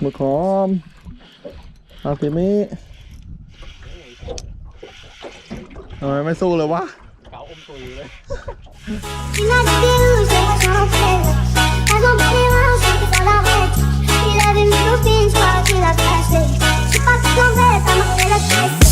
หมึกหอมอาซิมิทำไมไม่สู้เลยวะเก๋าอมตุยเลย Il a des rouges et j'en fais Pas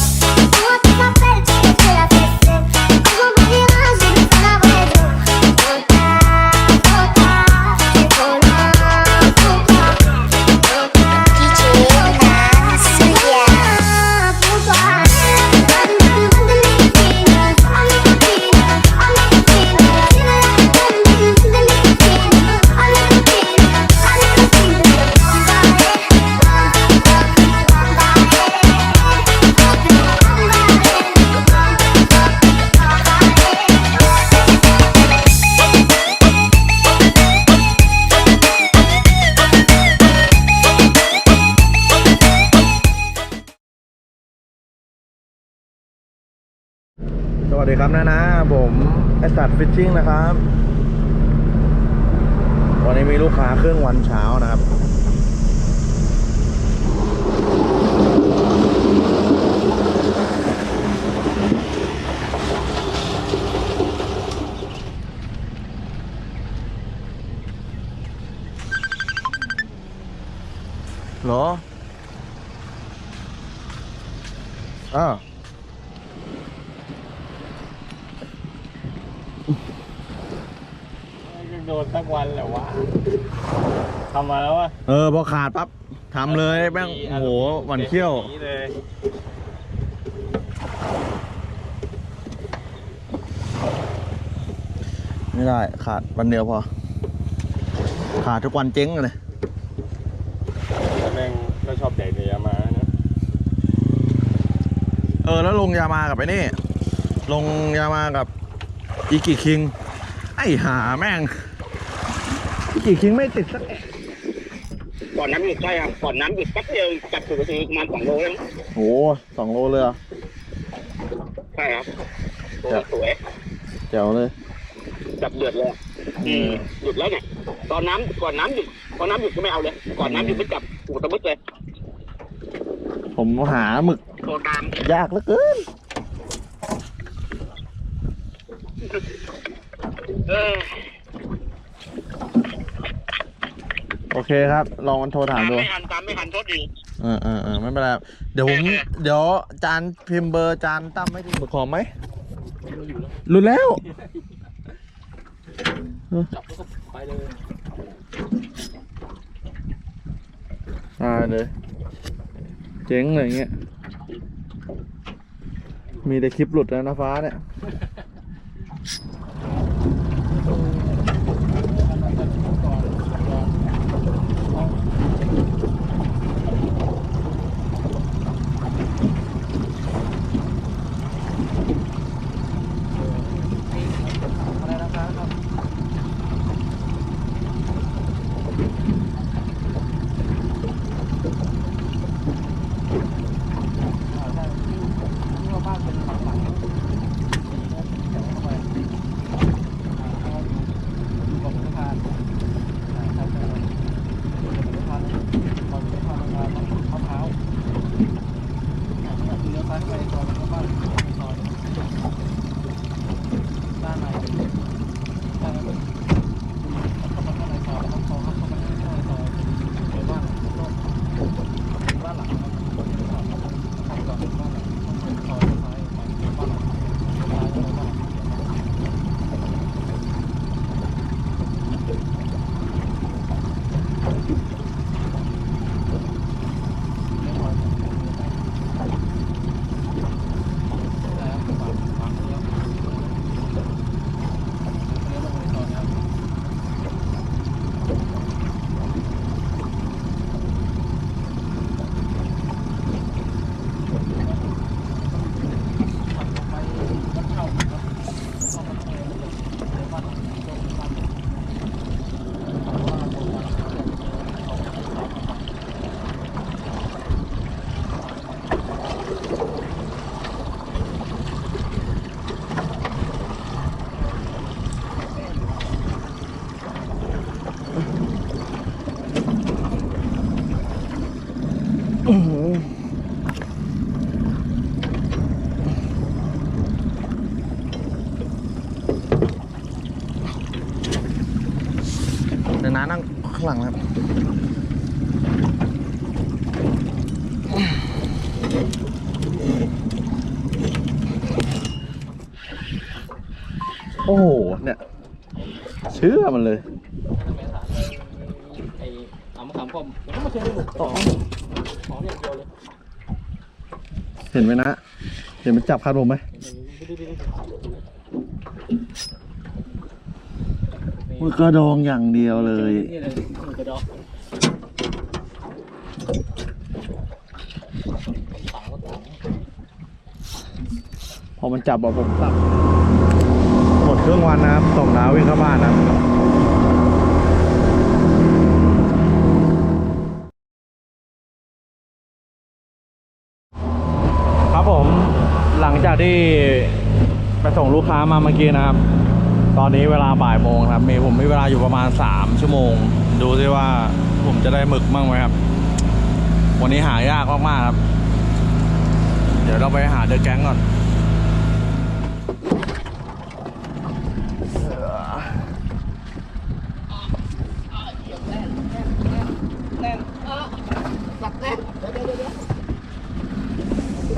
วัสดีครับนะนะผมไอสัตว์ฟิชชิ่งนะครับ วันนี้มีลูกค้าเครื่องวันเช้านะครับ เหรอ อ้าว ยัง โดนสักวันแหละวะทำมาแล้ววะเออ พอขาดปั๊บทำเลยแม่งโอ้โหหวันเขี้ยวอย่างนี้เลยไม่ได้ ขาดวันเดียวพอ ขาดทุกวันเจ๊งเลย แต่แม่งก็ชอบแดกเนียมานะเออ แล้วลงยามากับไอ้นี่ ลงยามากับอีกิคิง ไอ้หาแม่งอี กิคิงไม่ติดสักก่อนน้ำหยุดใช่ครับก่อนน้ำหยุดแป๊บเดียวจับถือทีประมาณสองโลเองโหสองโลเลยเหรอะใช่ครับตัวสวยแจ๋วเลยจับเดือดเลยหยุดแล้วเนี่ยตอนน้ำก่อนน้ำหยุดพอนน้ำหยุดก็ไม่เอาเลย ก่อนน้ำหยุดไม่จับหูตะมึดเลย ผมหาหมึกตัวตามยากเหลือเกินเออ โอเคครับ ลองมันโทรถามตามดู ไม่ทันตามไม่ทันโทษดีเออเออเออไม่เป็นไรครับเดี๋ยวผม เดี๋ยวจานพิมพ์เบอร์จานตั้มให้ดูหมึกหอมไหมรู้แล้ว จับแล้วก็ไปเลยอ่าเลยเจ๊งเลยอย่างเงี้ย มีแต่คลิปหลุดแล้วนะฟ้าเนี่ย เดี๋ยวน้านั่งข้างหลังนะครับโอ้โห เนี่ย เชื่อมันเลย ไอ้เอามาขำผมผมก็มาเคยดูของของอย่างเดียวเลย เห็นไหมนะ เห็นมันจับคาดผมไหมมันกระดองอย่างเดียวเลยนี่เลยกระดองพอมันจับบอกผมสับหมดเครื่องวันนะครับส่งน้าวิ่งเข้าบ้านนะ จากที่ไปส่งลูกค้ามาเมื่อกี้นะครับ ตอนนี้เวลาบ่ายโมงครับ มีผมมีเวลาอยู่ประมาณ 3 ชั่วโมง ดูซิว่าผมจะได้หมึกมั่งไหมครับ วันนี้หายากมากๆครับ เดี๋ยวเราไปหาเดอะแก๊งก่อน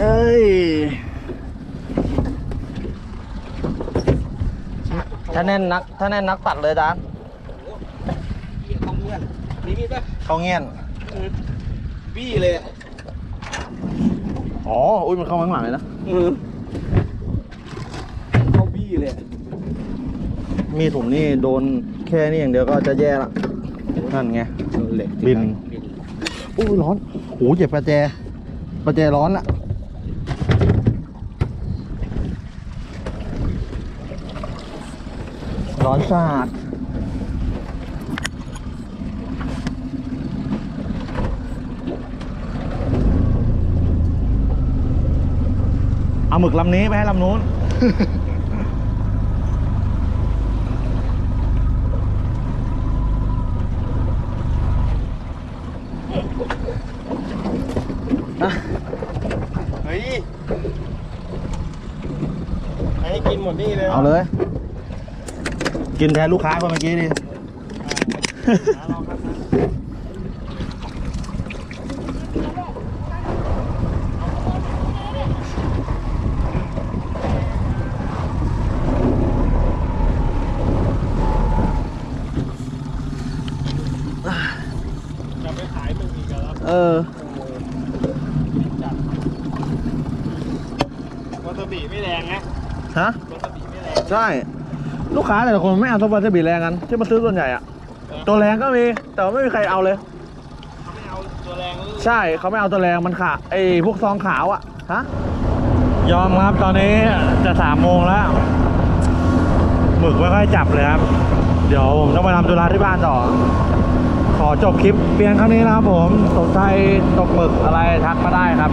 เอ้ย ถ้าแน่นนัก ถ้าแน่นนักตัดเลยดานเหี้ยของเพื่อนมีมีดป่ะเขาเงี้ยนบี้เลยอะอ๋อ อุ้ยมันเข้ามาข้างหลังเลยนะเข้าบี้เลยอะมีดผมนี่โดนแค่นี้อย่างเดียวก็จะแย่ละ นั่นไงเหล็กบิน อุ้ยร้อนโหเจ็บประแจ ประแจร้อนอะ ร้อนสาดเอาหมึกลำนี้ไปให้ลำนู้น เฮ้ย ให้กินหมดนี่เลย เอาเลย กินแทนลูกค้าคนเมื่อกี้ดิจะไปขายมึงอีกแล้วเออจัดวาซาบิไม่แรงนะฮะวาซาบิไม่แรง ใช่ ลูกค้าแต่ละคนไม่เอาตัววาซาบิแรงกันที่มาซื้อส่วนใหญ่อะตัวแรงก็มีแต่ว่าไม่มีใครเอาเลย เขาไม่เอาตัวแรงหรือใช่เขาไม่เอาตัวแรงมันขาไอ้พวกซองขาวอะฮะยอมครับตอนนี้จะสามโมงแล้วหมึกไม่ค่อยจับเลยครับ เดี๋ยวผมต้องไปทำธุระที่บ้านต่อ ขอจบคลิปเพียงเท่านี้นะครับผมสนใจตกหมึกอะไรทักมาได้ครับ